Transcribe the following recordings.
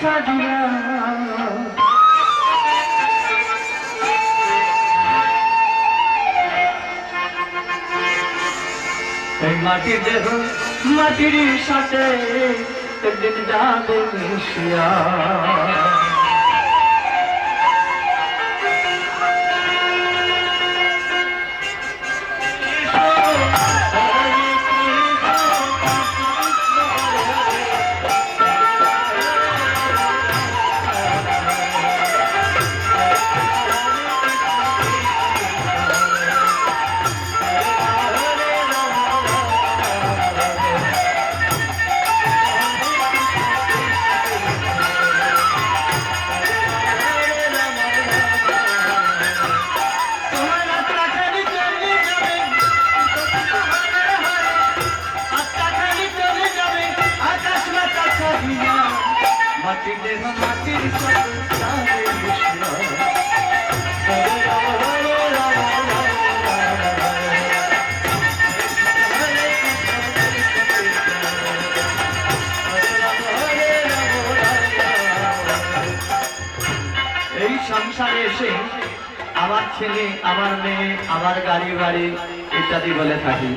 দিয়া এই মাটির দেহ মাটির সাথে একদিন যাবে মিশিয়া। ছেলে, আমার মেয়ে, আমার গাড়ি, বাড়ি ইত্যাদি বলে থাকি।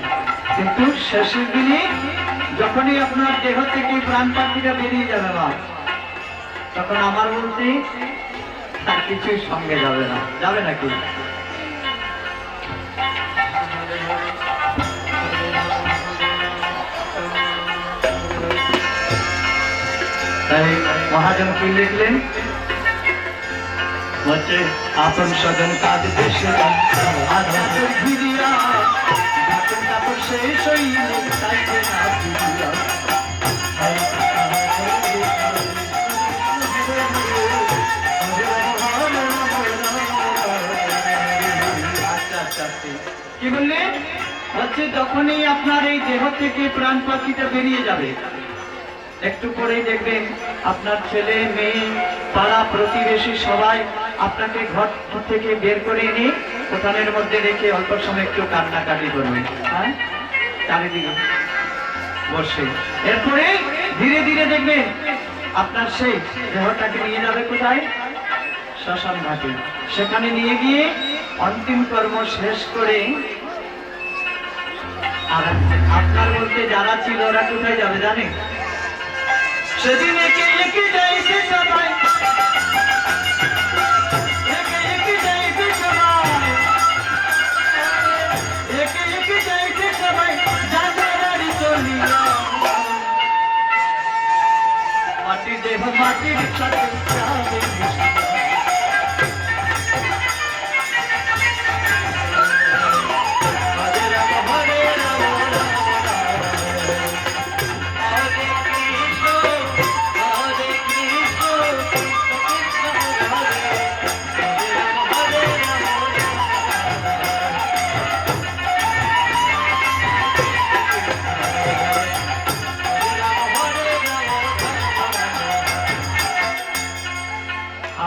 কিন্তু শেষের দিনে যখনই আপনার দেহ থেকে প্রাণ পাখিটা বেরিয়ে যাবে মা, তখন আমার বলতে তার কিছুই সঙ্গে যাবে না। যাবে নাকি? মহাজন কি লিখলেন? হচ্ছে আপন স্বজন কাজ দেশে আপন কাপড় শেষ। কি বললেন হচ্ছে যখনই আপনার এই দেহ থেকে প্রাণ পাখিটা বেরিয়ে যাবে একটু পরেই দেখবেন আপনার ছেলে, মেয়ে, পাড়া প্রতিবেশী সবাই আপনাকে ঘর থেকে বের করে এনে উঠানের মধ্যে রেখে অল্প সময় একটু কান্নাকাটি করবে। হ্যাঁ? চারিদিকে বসে। এরপরে ধীরে ধীরে দেখবেন আপনার সেই দেহটাকে নিয়ে যাবে কোথায়? শ্মশান ঘাটে। সেখানে নিয়ে গিয়ে অন্তিম কর্ম শেষ করে আর আপনার বলতে যারা ছিল ওরা কোথায় যাবে জানেন? সেদিন একে একে যাইছে সবাই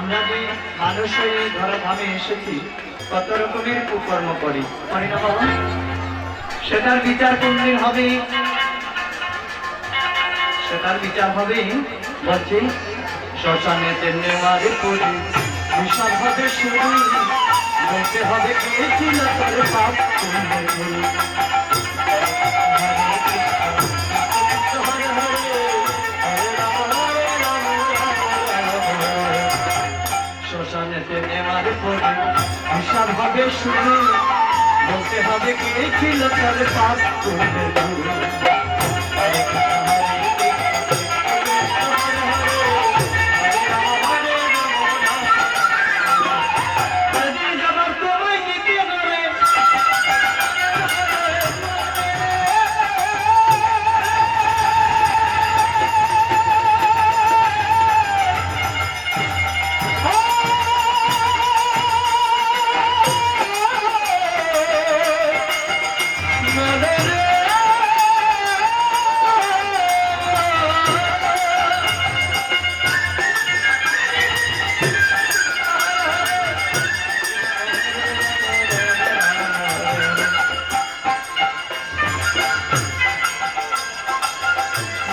আমরা যে মানুষ হয়ে ধরাধামে এসেছি, কত রকমের কুকর্ম করি। করি না বাবা? সেটার বিচার কোনদিন হবে? সেটার বিচার হবে, বলছি, শ্মশানে তেমনি মারে পড়ি। বিশাল হবে শুরু হবে কে ছিল তোর পাপ। হিসাব হবে শুনে বলতে হবে কে ছিল তার পাপ।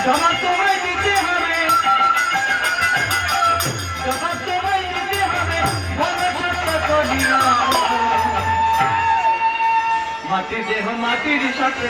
জবাব তোমায় দিতে হবে। জবাব তোমায় দিতে হবে মাটির দেহ মাটির সাথে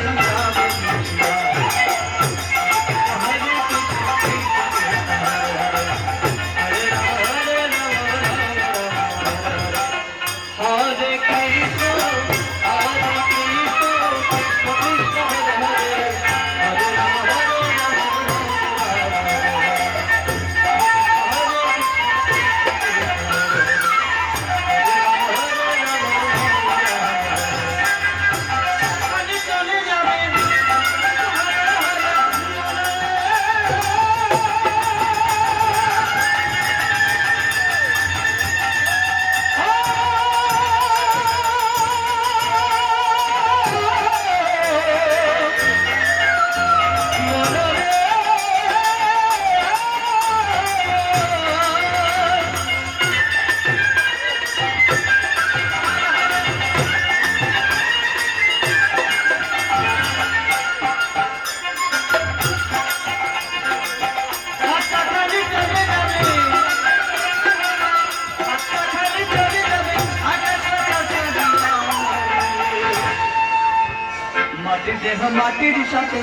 মাটির দেহ মাটির সাথে।